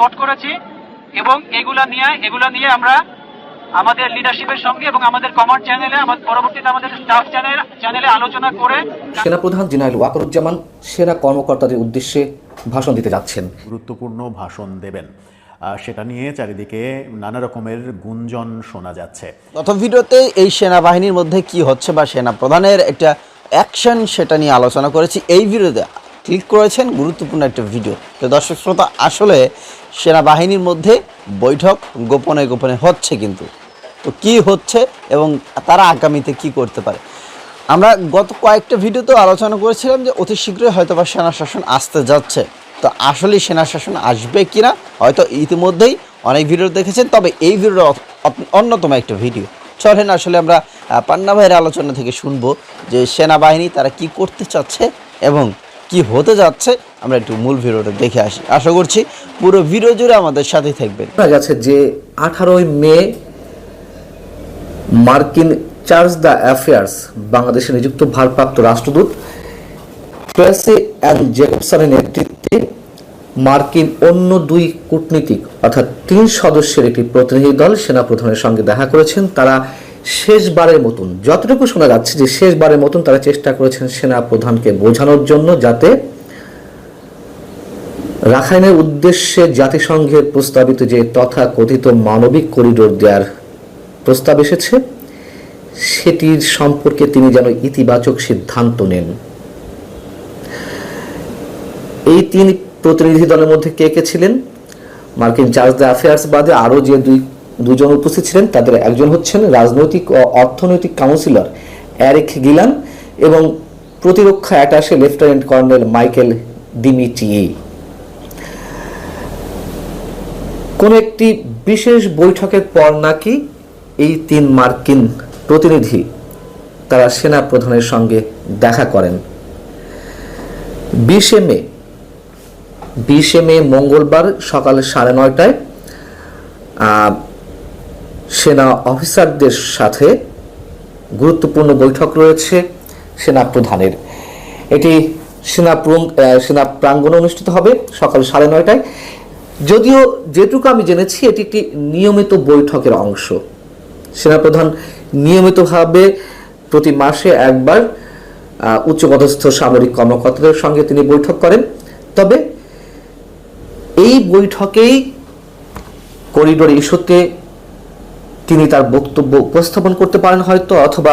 Note করেছি এবং এগুলা নিয়ে এগুলা নিয়ে আমরা আমাদের লিডারশিপের সঙ্গে এবং আমাদের কমান্ড চ্যানেলে আমাদের পরবর্তীতে আমাদের স্টাফ চ্যানেল চ্যানেলে আলোচনা করে সেনাপ্রধান জেনারেল ওয়াকারুজ্জামান সেনা কর্মকর্তাদের উদ্দেশ্যে ভাষণ দিতে যাচ্ছেন। গুরুত্বপূর্ণ ভাষণ দেবেন। সেটা নিয়ে চারিদিকে নানা রকমের গুঞ্জন শোনা যাচ্ছে। গত ভিডিওতে এই সেনাবাহিনীর মধ্যে কি হচ্ছে বা সেনা প্রধানের একটা অ্যাকশন সেটা নিয়ে আলোচনা করেছি। এই ভিডিওতে ক্লিক করেছেন, গুরুত্বপূর্ণ একটা ভিডিও। তো দর্শক শ্রোতা, আসলে সেনাবাহিনীর মধ্যে বৈঠক গোপনে গোপনে হচ্ছে কিন্তু। তো কি হচ্ছে এবং তারা আগামীতে কি করতে পারে? আমরা গত কয়েকটা ভিডিওতেও আলোচনা করেছিলাম যে অতি শীঘ্রই হয়তো বা সেনা শাসন আসতে যাচ্ছে। তো আসলে সেনা শাসন আসবে কিনা, হয়তো ইতিমধ্যেই অনেক ভিডিও দেখেছেন, তবে এই ভিডিওর অন্যতম একটা ভিডিও। চলেন আসলে আমরা পান্না ভাইয়ের আলোচনা থেকে শুনব যে সেনাবাহিনী তারা কি করতে চাচ্ছে এবং কি হতে যাচ্ছে, আমরা একটু মূল ভিডিওটা দেখে আসি। আশা করছি পুরো ভিডিও জুড়ে আমাদের সাথেই থাকবেন। গেছে যে আঠারোই মে মার্কিন চার্জ দ্য অ্যাফেয়ার্স বাংলাদেশে নিযুক্ত ভারপ্রাপ্ত রাষ্ট্রদূত জেকবসনের নেতৃত্বে মার্কিন অন্য দুই কূটনীতিক, অর্থাৎ তিন সদস্যের একটি প্রতিনিধি দল সেনাপ্রধানের সঙ্গে দেখা করেছেন। তারা শেষবারের মতন, যতটুকু শোনা যাচ্ছে যে শেষবারের মতন তারা চেষ্টা করেছেন সেনা প্রধানকে বোঝানোর জন্য যাতে রাখাইনের উদ্দেশ্যে জাতিসংঘের প্রস্তাবিত যে তথাকথিত মানবিক করিডোর দেওয়ার প্রস্তাব এসেছে, সেটির সম্পর্কে তিনি যেন ইতিবাচক সিদ্ধান্ত নেন। এই তিন প্রতিনিধি দলের মধ্যে কে কে ছিলেন? মার্কিন চার্জ দ্য অ্যাফেয়ার্স বাদে আরও যে দুই দুজন উপস্থিত ছিলেন। তাদের একজন হচ্ছেন রাজনৈতিক ও অর্থনৈতিক কাউন্সিলর অ্যারিক গিলান এবং প্রতিরক্ষা অ্যাটাশে লেফটেন্যান্ট কর্নেল মাইকেল ডিমিটিয়ে কোন একটি বিশেষ বৈঠকের পর নাকি এই তিন মার্কিন প্রতিনিধি তারা সেনা প্রধানের সঙ্গে দেখা করেন। বিশে মে বিশে মে মঙ্গলবার সকাল সাড়ে নয়টায় সেনা অফিসারদের সাথে গুরুত্বপূর্ণ বৈঠক রয়েছে সেনা প্রধানের। এটি সেনা সেনা প্রাঙ্গণে অনুষ্ঠিত হবে সকাল সাড়ে নয়টায়। যদিও যেটুকু আমি জেনেছি, এটি একটি নিয়মিত বৈঠকের অংশ। সেনাপ্রধান নিয়মিতভাবে প্রতি মাসে একবার উচ্চপদস্থ সামরিক কর্মকর্তাদের সঙ্গে তিনি বৈঠক করেন। তবে এই বৈঠকেই করিডোর ইস্যুতে তিনি তার বক্তব্য উপস্থাপন করতে পারেন হয়তো, অথবা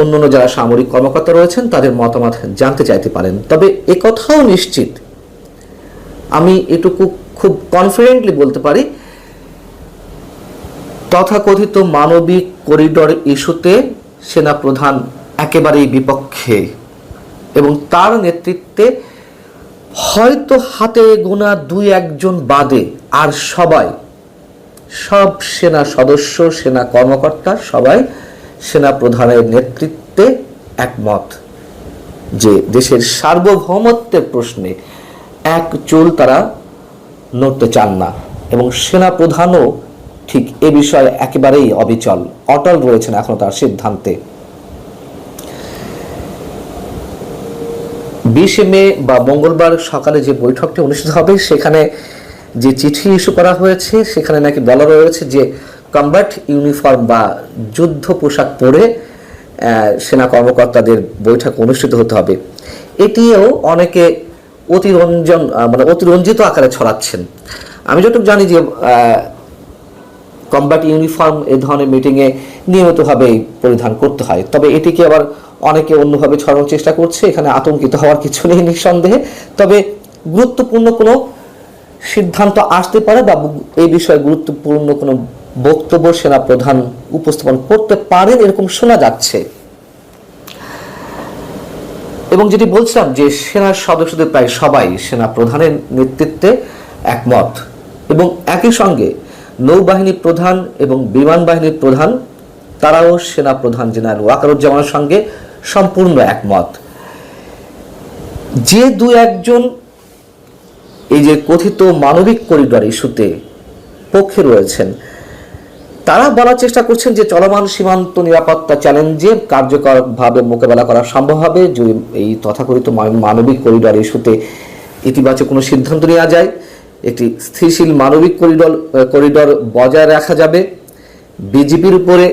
অন্যান্য যারা সামরিক কর্মকর্তা রয়েছেন, তাদের মতামত জানতে চাইতে পারেন। তবে একথাও নিশ্চিত। আমি এটুকু খুব কনফিডেন্টলি বলতে পারি, তথাকথিত মানবিক করিডর ইস্যুতে সেনাপ্রধান একেবারেই বিপক্ষে, এবং তার নেতৃত্বে হয়তো হাতে গোনা দুই একজন বাদে আর সবাই সব সেনা সদস্য, সেনা কর্মকর্তা সবাই সেনা প্রধানের নেতৃত্বে একমত যে দেশের সার্বভৌমত্বের প্রশ্নে এক চুল তারা নড়তে চান না এবং সেনা প্রধানও ঠিক এ বিষয়ে একেবারেই অবিচল, অটল রয়েছেন এখনও তার সিদ্ধান্তে। বিশে মে বা মঙ্গলবার সকালে যে বৈঠকটি অনুষ্ঠিত হবে, সেখানে যে চিঠি ইস্যু করা হয়েছে সেখানে নাকি বলা রয়েছে যে কম্বাট ইউনিফর্ম বা যুদ্ধ পোশাক পরে সেনা কর্মকর্তাদের বৈঠক অনুষ্ঠিত হতে হবে। এটিও অনেকে অতিরঞ্জন মানে অতিরঞ্জিত আকারে ছড়াচ্ছেন। আমি যতটুকু জানি যে আহ, কম্ব্যাট ইউনিফর্ম এ ধরনের মিটিংয়ে নিয়মিতভাবেই পরিধান করতে হয়। তবে এটিকে আবার অনেকে অন্যভাবে ছড়ানোর চেষ্টা করছে? এখানে আতঙ্কিত হওয়ার কিছু নেই নিঃসন্দেহে। তবে গুরুত্বপূর্ণ কোনো সিদ্ধান্ত আসতে পারে বা এই বিষয়ে গুরুত্বপূর্ণ কোনো বক্তব্য সেনা প্রধান উপস্থাপন করতে পারেন এরকম শোনা যাচ্ছে। এবং যেটি বলছিলাম যে সেনার সদস্যদের প্রায় সবাই সেনা প্রধানের নেতৃত্বে একমত। এবং একই সঙ্গে নৌবাহিনী প্রধান এবং বিমান বাহিনীর প্রধান, তারাও সেনা প্রধান জেনারেল ওয়াকারুজ্জামানের সঙ্গে সম্পূর্ণ একমত। যে দু একজন এই যে কথিত মানবিক করিডর ইস্যুতে পক্ষে রয়েছেন। তারা বলার চেষ্টা করছেন যে চলমান সীমান্ত নিরাপত্তা চ্যালেঞ্জে কার্যকরভাবে মোকাবেলা করা সম্ভব হবে, যদি এই তথাকথিত মানবিক করিডর ইস্যুতে ইতিবাচক কোনো সিদ্ধান্ত নেওয়া যায়। একটি স্থিতিশীল মানবিক করিডর করিডর বজায় রাখা যাবে। বিজিবির উপরে,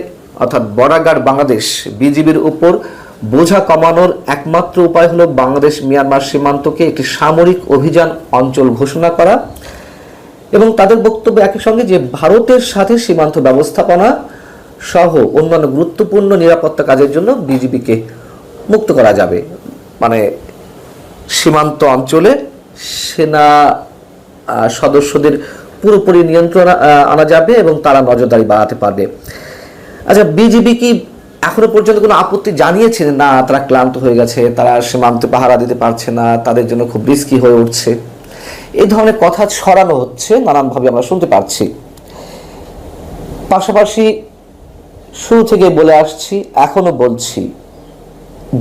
অর্থাৎ বর্ডার গার্ড বাংলাদেশ, বিজিবির উপর বোঝা কমানোর একমাত্র উপায় হলো বাংলাদেশ মিয়ানমার সীমান্তকে একটি সামরিক অভিযান অঞ্চল ঘোষণা করা এবং তাদের বক্তব্য একই সঙ্গে যে ভারতের সাথে সীমান্ত ব্যবস্থাপনা সহ অন্যান্য গুরুত্বপূর্ণ নিরাপত্তা কাজের জন্য বিজিবিকে মুক্ত করা যাবে। মানে সীমান্ত অঞ্চলে সেনা সদস্যদের পুরোপুরি নিয়ন্ত্রণ আনা যাবে এবং তারা নজরদারি বাড়াতে পারবে। আচ্ছা বিজিবি কি এখনও পর্যন্ত কোনো আপত্তি জানিয়েছে যে না, তারা ক্লান্ত হয়ে গেছে, তারা সীমান্তে পাহারা দিতে পারছে না, তাদের জন্য খুব রিস্কি হয়ে উঠছে। এই ধরনের কথা ছড়ানো হচ্ছে, নানানভাবে আমরা শুনতে পাচ্ছি। পাশাপাশি শুরু থেকে বলে আসছি, এখনও বলছি,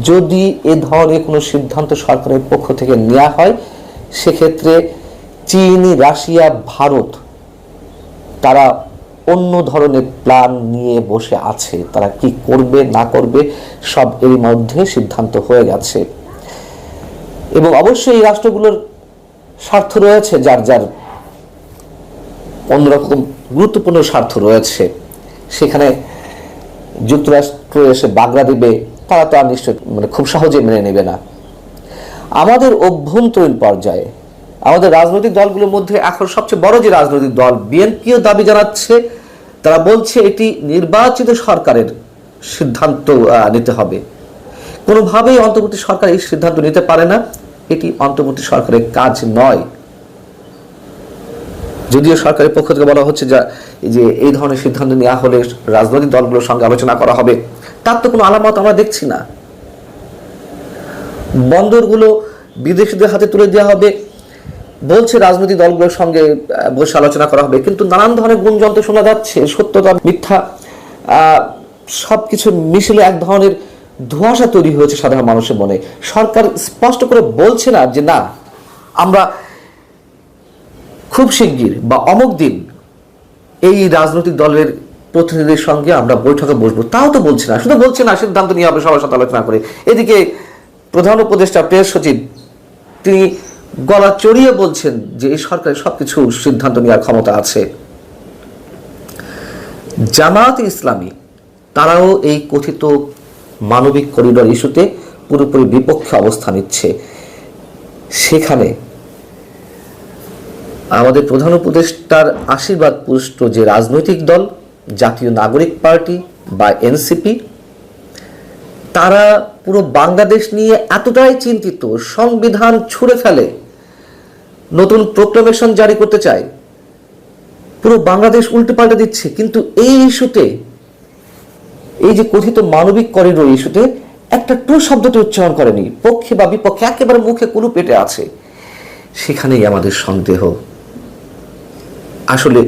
যদি এ ধরনের কোনো সিদ্ধান্ত সরকারের পক্ষ থেকে নেওয়া হয়, সেক্ষেত্রে চীন, রাশিয়া, ভারত, তারা অন্য ধরনের প্ল্যান নিয়ে বসে আছে। তারা কি করবে, না করবে, সব এর মধ্যে সিদ্ধান্ত হয়ে গেছে। এবং অবশ্যই এই রাষ্ট্রগুলোর স্বার্থ রয়েছে, যার যার অন্যরকম গুরুত্বপূর্ণ স্বার্থ রয়েছে। সেখানে যুক্তরাষ্ট্র এসে বাগড়া দিবে, তারা তো আর নিশ্চয় মানে খুব সহজে মেনে নেবে না। আমাদের অভ্যন্তরীণ পর্যায়ে, আমাদের রাজনৈতিক দলগুলোর মধ্যে এখন সবচেয়ে বড় যে রাজনৈতিক দল, বিএনপিও দাবি জানাচ্ছে তারা বলছে এটি নির্বাচিত সরকারের সিদ্ধান্ত নিতে হবে। কোনোভাবেই অন্তর্বর্তী সরকার এই সিদ্ধান্ত নিতে পারে না। এটি অন্তর্বর্তী সরকারের কাজ নয়। যদিও সরকারের পক্ষ থেকে বলা হচ্ছে যা যে এই ধরনের সিদ্ধান্ত নেওয়া হলে রাজনৈতিক দলগুলোর সঙ্গে আলোচনা করা হবে, তার তো কোনো আলামত আমরা দেখছি না। বন্দরগুলো বিদেশিদের হাতে তুলে দেওয়া হবে বলছে রাজনৈতিক দলগুলোর সঙ্গে বসে আলোচনা করা হবে। কিন্তু নানান ধরনের গুঞ্জন তো শোনা যাচ্ছে, সত্যতা, মিথ্যা সব কিছু মিশলে এক ধরনের ধোঁয়াশা তৈরি হয়েছে সাধারণ মানুষের মনে। সরকার স্পষ্ট করে বলছে না যে, না, আমরা খুব শিগগির বা অমুক দিন এই রাজনৈতিক দলের প্রতিনিধিদের সঙ্গে আমরা বৈঠকে বসবো। তাও তো বলছে না। শুধু বলছে না, সিদ্ধান্ত নিয়ে হবে সবার সাথে আলোচনা করে। এদিকে প্রধান উপদেষ্টা, প্রেস সচিব, তিনি গলা চড়িয়ে বলছেন যে এই সরকারের সবকিছু সিদ্ধান্ত নেওয়ার ক্ষমতা আছে। জামাত ইসলামী, তারাও এই কথিত মানবিক করিডর ইস্যুতে পুরোপুরি বিপক্ষে অবস্থান নিচ্ছে। সেখানে আমাদের প্রধান উপদেষ্টার আশীর্বাদ পুষ্ট যে রাজনৈতিক দল, জাতীয় নাগরিক পার্টি বা এনসিপি তারা পুরো বাংলাদেশ নিয়ে এতটাই চিন্তিত, সংবিধান ছুঁড়ে ফেলে, নতুন প্রোক্লামেশন জারি করতে চায়, পুরো বাংলাদেশ উল্টে পাল্টে দিচ্ছে। কিন্তু এই ইস্যুতে, এই যে কথিত মানবিক করিডোর ইস্যুতে একটা টু শব্দটি উচ্চারণ করেনি। পক্ষে বা বিপক্ষে একেবারে মুখে কুলু পেটে আছে। সেখানেই আমাদের সন্দেহ। আসলে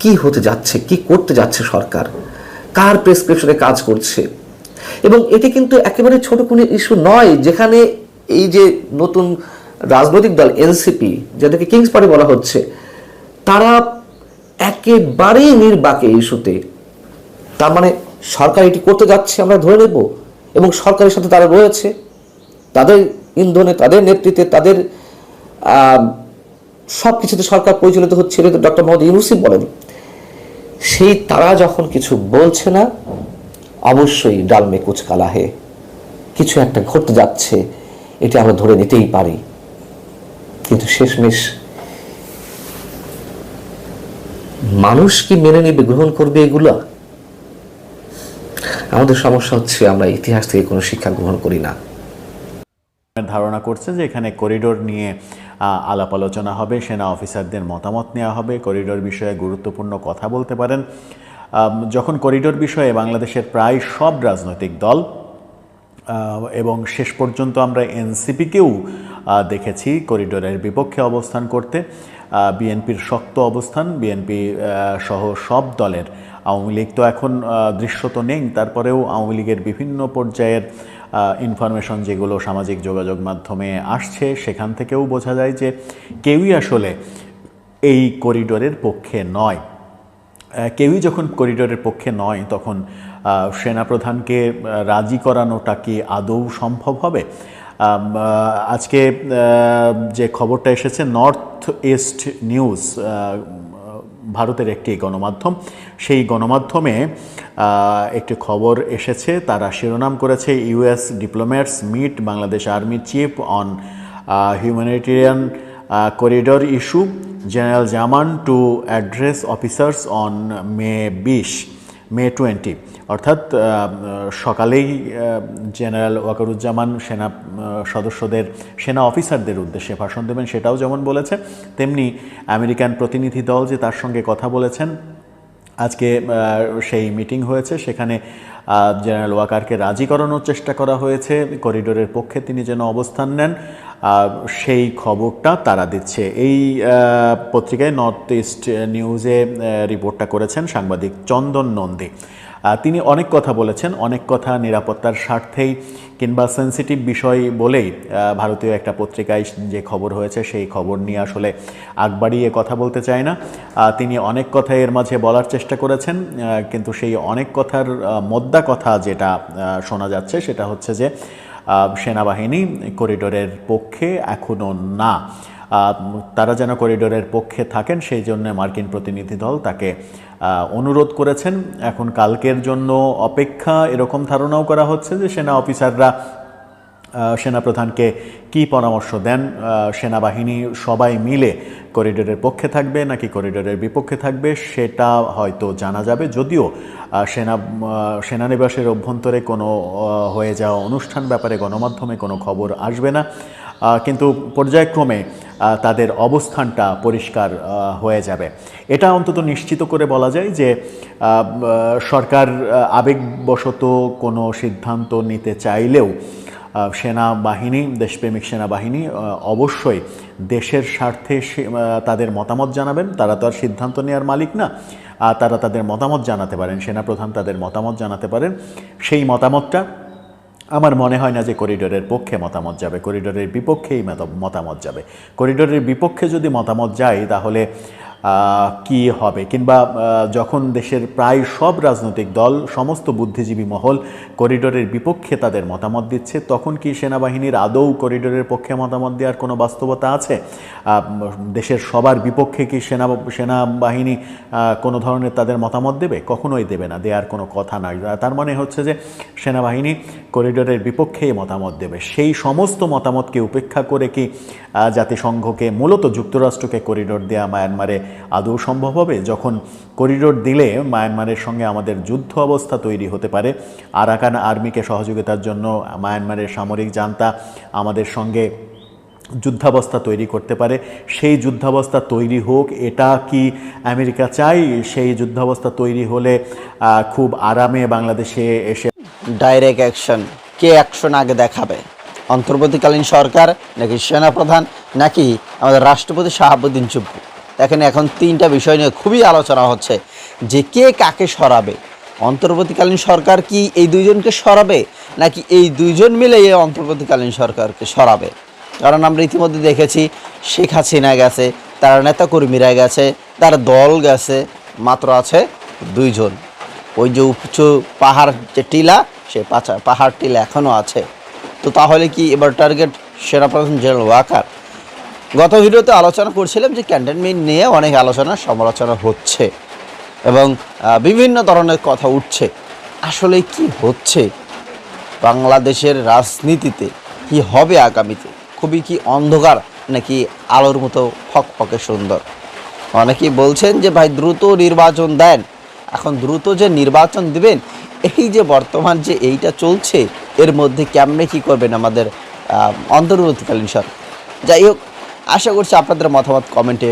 কি হতে যাচ্ছে, কি করতে যাচ্ছে সরকার? কার প্রেসক্রিপশনে কাজ করছে? এবং এটি কিন্তু একেবারে ছোট কোনো ইস্যু নয়, যেখানে এই যে নতুন রাজনৈতিক দল এনসিপি, যাদেরকে কিংস পার্টি বলা হচ্ছে, তারা একেবারেই নির্বাকে ইস্যুতে। তার মানে সরকার এটি করতে যাচ্ছে, আমরা ধরে নেব, এবং সরকারের সাথে তারা রয়েছে। তাদের ইন্ধনে, তাদের নেতৃত্বে, তাদের সব কিছুতে সরকার পরিচালিত হচ্ছে ডক্টর মোহাম্মদ ইউনুসিফ বলেন। সেই তারা যখন কিছু বলছে না অবশ্যই ডালমে কুচ কালা কিছু একটা ঘটতে যাচ্ছে, এটা আমরা ধরে নিতেই পারি। কিন্তু শেষমেশ মানুষ কি মেনে নেবে, গ্রহণ করবে এগুলা? আমাদের সমস্যা হচ্ছে আমরা ইতিহাস থেকে কোনো শিক্ষা গ্রহণ করি না। ধারণা করছে যে এখানে করিডোর নিয়ে আলাপ আলোচনা হবে, সেনা অফিসারদের মতামত নেওয়া হবে, করিডোর বিষয়ে গুরুত্বপূর্ণ কথা বলতে পারেন। যখন করিডোর বিষয়ে বাংলাদেশের প্রায় সব রাজনৈতিক দল এবং শেষ পর্যন্ত আমরা এনসিপিকেও দেখেছি করিডোরের বিপক্ষে অবস্থান করতে বিএনপির শক্ত অবস্থান, বিএনপি সহ সব দলের আওয়ামী লীগ তো এখন দৃশ্যত নেই। তারপরেও আওয়ামী লীগের বিভিন্ন পর্যায়ের ইনফরমেশন যেগুলো সামাজিক যোগাযোগ মাধ্যমে আসছে, সেখান থেকেও বোঝা যায় যে কেউই আসলে এই করিডোরের পক্ষে নয়। কেউই যখন করিডোরের পক্ষে নয়, তখন সেনাপ্রধানকে রাজি করানোটা কি আদৌ সম্ভব হবে? আজকে যে খবরটা এসেছে নর্থ ইস্ট নিউজ ভারতের একটি গণমাধ্যম, সেই গণমাধ্যমে একটি খবর এসেছে, তারা শিরোনাম করেছে US diplomats meet Bangladesh army chief on humanitarian corridor issue general Zaman to address officers on May বিশ মে টোয়েন্টি অর্থাৎ সকালেই জেনারেল ওয়াকারুজ্জামান সেনা সদস্যদের, সেনা অফিসারদের উদ্দেশ্যে ভাষণ দেবেন। সেটাও যেমন বলেছে, তেমনি আমেরিকান প্রতিনিধি দল যে তার সঙ্গে কথা বলেছেন, আজকে সেই মিটিং হয়েছে। সেখানে জেনারেল ওয়াকারকে রাজি করানোর চেষ্টা করা হয়েছে। করিডোরের পক্ষে তিনি যেন অবস্থান নেন। সেই খবরটা তারা দিচ্ছে। এই পত্রিকায় নর্থ ইস্ট নিউজে রিপোর্টটা করেছেন সাংবাদিক চন্দন নন্দী। তিনি অনেক কথা বলেছেন, অনেক কথা নিরাপত্তার স্বার্থেই কিংবা সেন্সিটিভ বিষয় বলেই ভারতীয় একটা পত্রিকায় যে খবর হয়েছে সেই খবর নিয়ে আসলে আগবাড়িয়ে কথা বলতে চায় না। তিনি অনেক কথা এর মাঝে বলার চেষ্টা করেছেন কিন্তু সেই অনেক কথার মোদ্দা কথা যেটা শোনা যাচ্ছে সেটা হচ্ছে যে সেনাবাহিনী করিডোরের পক্ষে এখনও না। তারা যেন করিডোরের পক্ষে থাকেন, সেই জন্য মার্কিন প্রতিনিধি দল তাকে অনুরোধ করেছেন। এখন কালকের জন্য অপেক্ষা এরকম ধারণাও করা হচ্ছে যে সেনা অফিসাররা সেনাপ্রধানকে কি পরামর্শ দেন? সেনাবাহিনী সবাই মিলে করিডোরের পক্ষে থাকবে নাকি করিডোরের বিপক্ষে থাকবে সেটা হয়তো জানা যাবে। যদিও সেনা সেনানিবাসের অভ্যন্তরে কোনো হয়ে যাওয়া অনুষ্ঠান ব্যাপারে গণমাধ্যমে কোনো খবর আসবে না। কিন্তু পর্যায়ক্রমে তাদের অবস্থানটা পরিষ্কার হয়ে যাবে। এটা অন্তত নিশ্চিত করে বলা যায় যে সরকার আবেগবশত কোনো সিদ্ধান্ত নিতে চাইলেও সেনাবাহিনী, দেশপ্রেমিক সেনাবাহিনী অবশ্যই দেশের স্বার্থে তাদের মতামত জানাবেন। তারা তো আর সিদ্ধান্ত নেওয়ার মালিক না। তারা তাদের মতামত জানাতে পারেন। সেনাপ্রধান তাদের মতামত জানাতে পারেন। সেই মতামতটা আমার মনে হয় না যে করিডোরের পক্ষে মতামত যাবে। করিডোরের বিপক্ষেই মত- মতামত যাবে। করিডোরের বিপক্ষে যদি মতামত যায়, তাহলে কি হবে? কিংবা যখন দেশের প্রায় সব রাজনৈতিক দল, সমস্ত বুদ্ধিজীবী মহল করিডোরের বিপক্ষে তাদের মতামত দিচ্ছে, তখন কি সেনাবাহিনীর আদৌ করিডোরের পক্ষে মতামত দেওয়ার কোনো বাস্তবতা আছে? দেশের সবার বিপক্ষে কি সেনা, সেনাবাহিনী কোনো ধরনের তাদের মতামত দেবে? কখনোই দেবে না, দেওয়ার কোনো কথা নাই। তার মানে হচ্ছে যে, সেনাবাহিনী করিডোরের বিপক্ষেই মতামত দেবে। সেই সমস্ত মতামতকে উপেক্ষা করে কি জাতিসংঘকে, মূলত যুক্তরাষ্ট্রকে করিডোর দেওয়া মায়ানমারে আদৌ সম্ভব হবে? যখন করিডোর দিলে মায়ানমারের সঙ্গে আমাদের যুদ্ধ অবস্থা তৈরি হতে পারে। আরাকান আর্মিকে সহযোগিতার জন্য মায়ানমারের সামরিক জান্তা আমাদের সঙ্গে যুদ্ধাবস্থা তৈরি করতে পারে। সেই যুদ্ধাবস্থা তৈরি হোক, এটা কি আমেরিকা চাই? সেই যুদ্ধাবস্থা তৈরি হলে খুব আরামে বাংলাদেশে এসে ডাইরেক্ট অ্যাকশন কে অ্যাকশন আগে দেখাবে? অন্তর্বর্তীকালীন সরকার নাকি সেনাপ্রধান? নাকি আমাদের রাষ্ট্রপতি শাহাবুদ্দিন চুপ্পু? দেখেন এখন তিনটা বিষয় নিয়ে খুবই আলোচনা হচ্ছে যে কে কাকে সরাবে? অন্তর্বর্তীকালীন সরকার কি এই দুইজনকে সরাবে? নাকি এই দুইজন মিলে এই অন্তর্বর্তীকালীন সরকারকে সরাবে? কারণ আমরা ইতিমধ্যে দেখেছি শেখ হাসিনা গেছে, তার নেতাকর্মীরা গেছে, তার দল গেছে, মাত্র আছে দুইজন। ওই যে উঁচু পাহাড় যে টিলা, সে পাহাড় টিলা এখনও আছে। তো তাহলে কি এবার টার্গেট সেনাপ্রধান জেনারেল ওয়াকার? গত ভিডিওতে আলোচনা করছিলাম যে ক্যান্টনমেন্ট নিয়ে অনেক আলোচনা, সমালোচনা হচ্ছে এবং বিভিন্ন ধরনের কথা উঠছে। আসলে কি হচ্ছে? বাংলাদেশের রাজনীতিতে কি হবে আগামীতে? খুবই কি অন্ধকার নাকি আলোর মতো ফকফকে সুন্দর? অনেকেই বলছেন যে ভাই, দ্রুত নির্বাচন দেন। এখন দ্রুত যে নির্বাচন দিবেন, এই যে বর্তমান যে এইটা চলছে, এর মধ্যে কেমনে কি করবেন আমাদের অন্তর্বর্তীকালীন সরকার? যাই হোক আশা করছি আপনাদের মতামত কমেন্টে